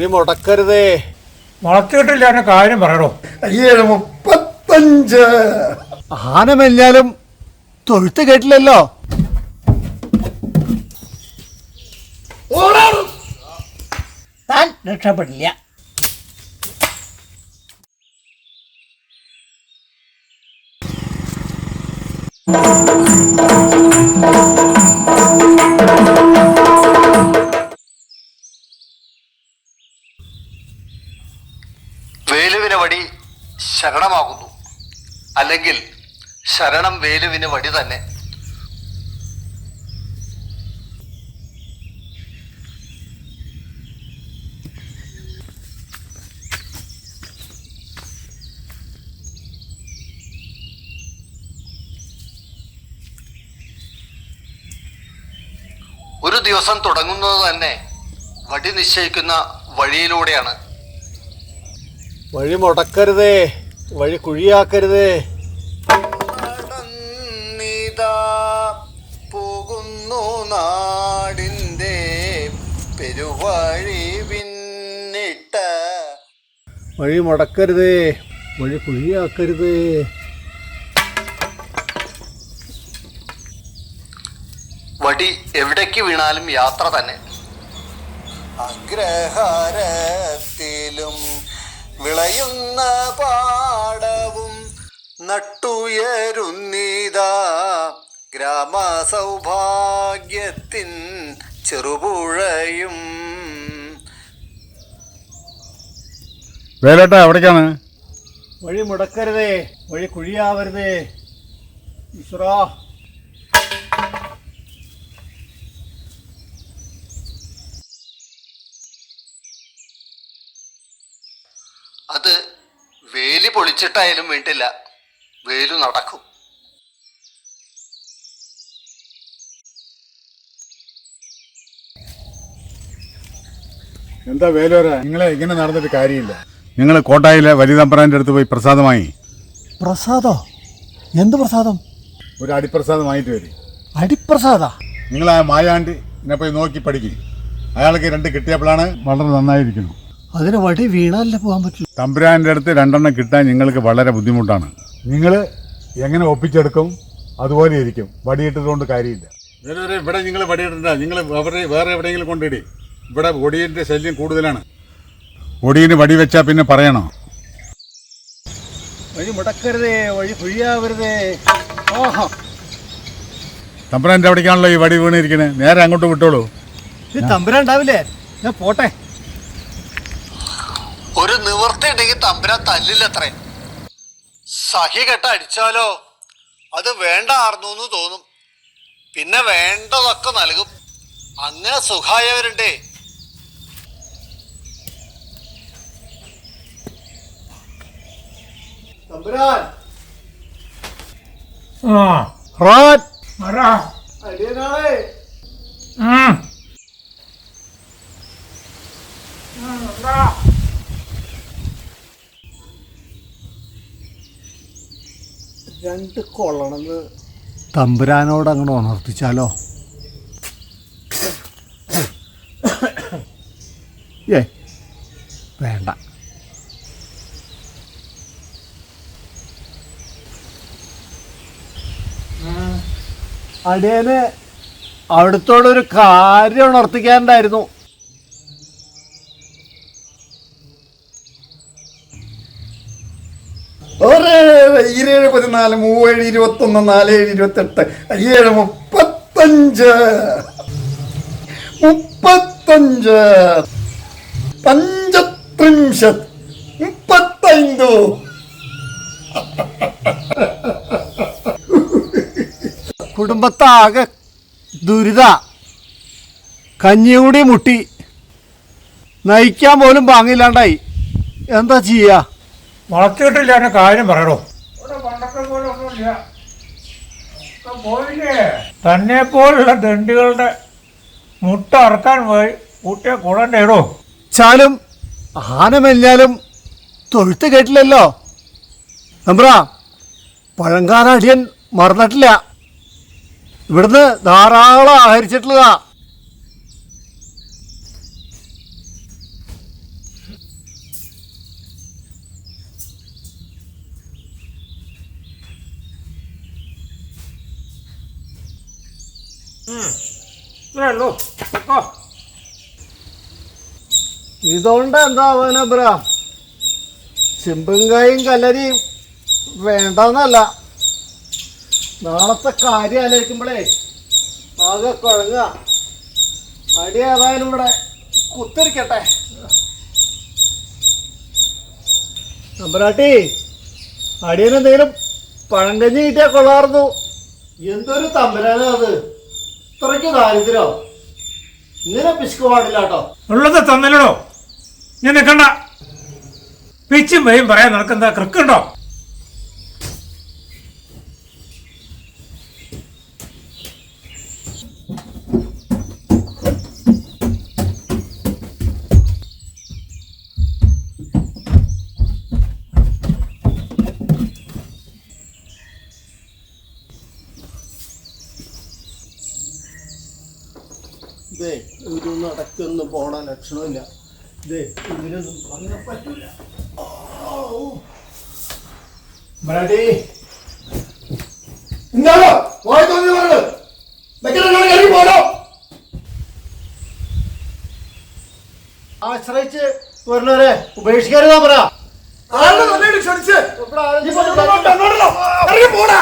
നീ മുടക്കരുതേ. മുളച്ചിട്ടില്ല എന്നെ കാര്യം പറയണോ? ഏഴ് മുപ്പത്തഞ്ച്. ആന മെല്ലാലും തൊഴുത്ത് കേട്ടില്ലല്ലോ. താൻ രക്ഷപ്പെടില്ല. വേലുവിന് വടി ശരണമാകുന്നു. അല്ലെങ്കിൽ ശരണം വേലുവിന് വടി തന്നെ. ഒരു ദിവസം തുടങ്ങുന്നത് തന്നെ വടി നിശ്ചയിക്കുന്ന വഴിയിലൂടെയാണ്. വഴി മുടക്കരുതേ വഴി കുഴിയാക്കരുതേ. പോകുന്നു നാടിന്റെ പെരുവഴി പിന്നിട്ട. വഴി മുടക്കരുതേ വഴി കുഴിയാക്കരുതേ. വടി എവിടേക്ക് വീണാലും യാത്ര തന്നെ. അഗ്രഹാരത്തിലും വിളയുന്ന പാടവും നട്ടുയരുന്നീതാ ഗ്രാമസൗഭാഗ്യത്തിൻ ചെറുപുഴയും. വേലേട്ട എവിടേക്കാണ്? വഴി മുടക്കരുതേ വഴി കുഴിയാവരുതേ. ഈശ്വരാ അത് വേലി വീണ്ടില്ല വേലു നടക്കും. എന്താ വേലോര? നിങ്ങളെ ഇങ്ങനെ നടന്നിട്ട് കാര്യമില്ല. നിങ്ങൾ കോട്ടായിലെ വലിയതമ്പറാന്റെ അടുത്ത് പോയി പ്രസാദമായി. പ്രസാദോ? എന്ത് പ്രസാദം? ഒരു അടിപ്രസാദം വാങ്ങിട്ട് വരും. അടിപ്രസാദ? നിങ്ങൾ ആ മായാണ്ടി എന്നെ പോയി നോക്കി പഠിക്കും. അയാൾക്ക് രണ്ട് കിട്ടിയപ്പോഴാണ് വളരെ നന്നായിരിക്കുന്നു. അതിന് വടി വീണാലേ പോകാൻ പറ്റില്ല തമ്പുരാന്റെ അടുത്ത് രണ്ടെണ്ണം കിട്ടാൻ നിങ്ങൾക്ക് വളരെ ബുദ്ധിമുട്ടാണ്. നിങ്ങൾ എങ്ങനെ ഒപ്പിച്ചെടുക്കും? അതുപോലെ ഇരിക്കും. വടിയിട്ടതുകൊണ്ട് കാര്യമില്ല. ഇവിടെ നിങ്ങൾ വടിയിട്ടില്ല നിങ്ങൾ അവരെ വേറെ എവിടെയെങ്കിലും കൊണ്ടിടി. ഇവിടെ ഒടിയന്റെ ശല്യം കൂടുതലാണ്. ഒടിയന് വടി വെച്ചാൽ പിന്നെ പറയണോ? വഴി മുടക്കരുതേ വഴി കുഴിയാവരുതേ. ഓഹോ തമ്പുരാന്റെ അവിടേക്കാണല്ലോ ഈ വടി വീണിരിക്കണേ. നേരെ അങ്ങോട്ട് വിട്ടോളൂ. ഇത് തമ്പുരാണ്ടാവില്ലേ ഞാൻ പോട്ടെ. തമ്പുരാൻ തല്ലില്ലത്രേ. സഹി കെട്ട അടിച്ചാലോ? അത് വേണ്ട ആർന്നു എന്ന് തോന്നും. പിന്നെ വേണ്ടതൊക്കെ നൽകും. അങ്ങനെ സുഖായവരുണ്ടേ. തമ്പുരാൻ. ആ. അടിയനാളേ. അടിയനാളെ രണ്ട് കൊള്ളണമെന്ന് തമ്പുരാനോട് അങ്ങോട്ട് ഉണർത്തിച്ചാലോ? ഏ വേണ്ട. അടിയന് അവിടുത്തോടൊരു കാര്യം ഉണർത്തിക്കാനുണ്ടായിരുന്നു. ഇരുപത് പതിനാല് മൂവേഴ് ഇരുപത്തൊന്ന് നാലേഴ് ഇരുപത്തെട്ട് ഏഴ് മുപ്പത്തഞ്ച്. മുപ്പത്തഞ്ച്. പഞ്ചത്രിംശത് മുപ്പത്തൈന്തു. കുടുംബത്താകെ ദുരിത. കഞ്ഞിയൂടി മുട്ടി. നയിക്കാൻ പോലും പാങ്ങില്ലാണ്ടായി. എന്താ ചെയ്യാ? മുളച്ചിട്ടില്ല എന്നെ കാര്യം പറയണോ? തന്നെ പോലുള്ള ദണ്ഡികളുടെ മുട്ട അറക്കാൻ പോയി. കൂട്ടിയ കൊള്ളണ്ടേടോ ചാലും ആന മെഞ്ഞാലും തൊഴുത്ത് കേട്ടില്ലല്ലോ. നമ്പ്ര പഴങ്കാലടിയൻ മറന്നിട്ടില്ല. ഇവിടുന്ന് ധാരാളം ആഹരിച്ചിട്ടുള്ളതാ. ഇതുകൊണ്ട് എന്താവാന ബ്രാ? ചെമ്പങ്കായും കല്ലരിയും വേണ്ടെന്നല്ല. നാളത്തെ കാര്യം ആലോചിക്കുമ്പോഴേ ആകെ കുഴങ്ങ അടി ഏതായാലും ഇവിടെ കുത്തിരിക്കട്ടെ. നമ്പരാട്ടി അടിയനെന്തെങ്കിലും പഴങ്കഞ്ഞി കിട്ടിയാൽ കൊള്ളാർന്നു എന്തൊരു തമ്പരാനാ അത്? ഇത്രയ്ക്ക് ദാരിദ്ര്യോ. ഇങ്ങനെ പിശുക്ക് പാടില്ല കേട്ടോ. ഉള്ളത് തന്നില്ലടോ. ഞാൻ നിൽക്കണ്ട പിച്ചും വയും പറയാൻ നടക്കുന്ന ക്രിക്കുണ്ടോ? ഇതേ ഒരു നടക്കൊന്നും പോണ ലക്ഷണമില്ല. ഇതേ ഇതിനൊന്നും പറയാൻ പറ്റൂല. മറാഠി എന്താണോ? പോയി തോന്നി ആശ്രയിച്ച് വരുന്നവരെ ഉപേക്ഷിക്കരുതാ പറ. ക്ഷണിച്ച്? പോടാ.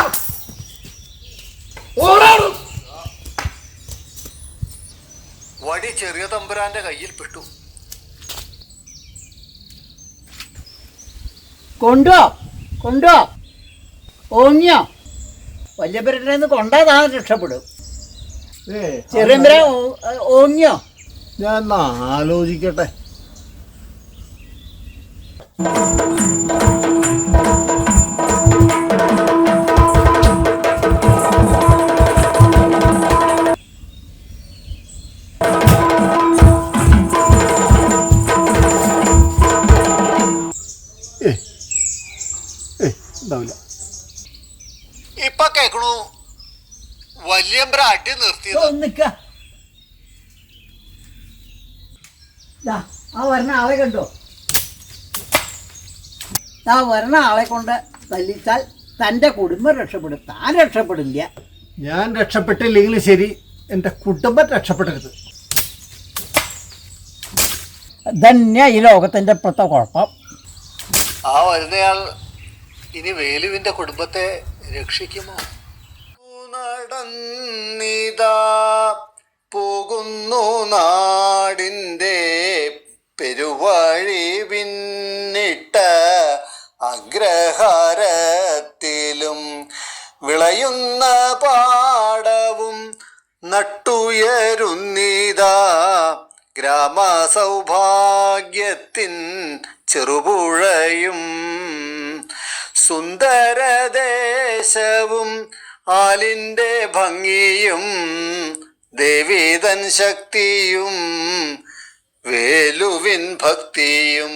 വടി ചെറിയ തമ്പുരാന്റെ കയ്യിൽ പെട്ടു. കൊണ്ടോ കൊണ്ടോ ഓങ്ങിയോ വല്യപ്പരട്ടിന്ന് കൊണ്ടാ താൻ രക്ഷപ്പെടും. ചെറിയമ്പര ഓങ്ങിയോ ഞാൻ ആലോചിക്കട്ടെ. ഉണ്ടാവില്ല. ഇപ്പൊ കേക്കണു. വലിയ അടി നിർത്തിയത്. നിക്ക. ദാ, ആ വരണ ആളെ കണ്ടോ? ആ വരണ ആളെ കൊണ്ട് തല്ലിച്ചാൽ തന്റെ കുടുംബം രക്ഷപ്പെടും. താൻ രക്ഷപ്പെടില്ല. ഞാൻ രക്ഷപ്പെട്ടില്ലെങ്കിലും ശരി എന്റെ കുടുംബം രക്ഷപ്പെടരുത്. തന്നെ ഈ ലോകത്തിന്റെ ഇപ്പോഴത്തെ കുഴപ്പം. ആ വരുന്നയാൾ ഇനി വേലുവിന്റെ കുടുംബത്തെ രക്ഷിക്കുമോ? നടന്നിതാ പോകുന്നു നാടിന്റെ പെരുവഴി പിന്നിട്ട അഗ്രഹാരത്തിലും വിളയുന്ന പാടവും നട്ടുയരുന്നിതാ ഗ്രാമ സൗഭാഗ്യത്തിൻ ചെറുപുഴയും സുന്ദരദേശവും ആലിന്റെ ഭംഗിയും ദേവീതൻ ശക്തിയും വേലുവിൻ ഭക്തിയും.